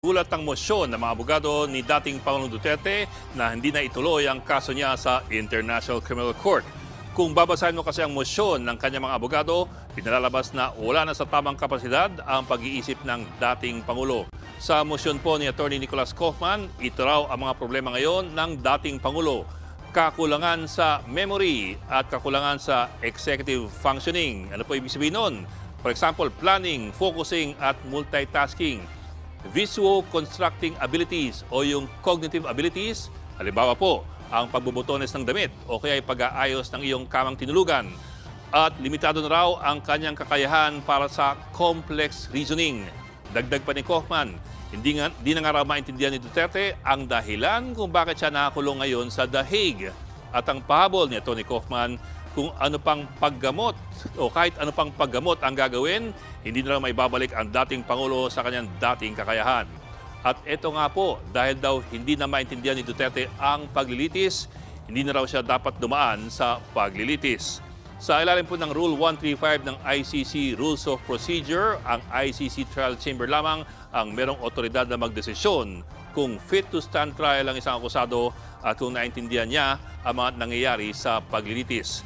Gulat ang mosyon ng mga abogado ni dating Pangulong Duterte na hindi na ituloy ang kaso niya sa International Criminal Court. Kung babasahin mo kasi ang mosyon ng kanyang mga abogado, pinalalabas na wala na sa tamang kapasidad ang pag-iisip ng dating Pangulo. Sa mosyon po ni Attorney Nicholas Kaufman, ito ang mga problema ngayon ng dating Pangulo. Kakulangan sa memory at kakulangan sa executive functioning. Ano po ibig sabihin nun? For example, planning, focusing at multitasking visual constructing abilities o yung cognitive abilities, halimbawa po, ang pagbubutones ng damit o kaya ay pag-aayos ng iyong kamang tinulugan. At limitado na raw ang kanyang kakayahan para sa complex reasoning. Dagdag pa ni Kaufman, hindi, nga, hindi na nga raw maintindihan ni Duterte ang dahilan kung bakit siya nakakulong ngayon sa The Hague. At ang pahabol ni Tony Kaufman kung ano pang paggamot o kahit ano pang paggamot ang gagawin, hindi na lang may babalik ang dating Pangulo sa kanyang dating kakayahan. At ito nga po, dahil daw hindi na maintindihan ni Duterte ang paglilitis, hindi na raw siya dapat dumaan sa paglilitis. Sa ilalim po ng Rule 135 ng ICC Rules of Procedure, ang ICC Trial Chamber lamang ang merong otoridad na magdesisyon kung fit to stand trial ang isang akusado at kung naintindihan niya ang mga nangyayari sa paglilitis.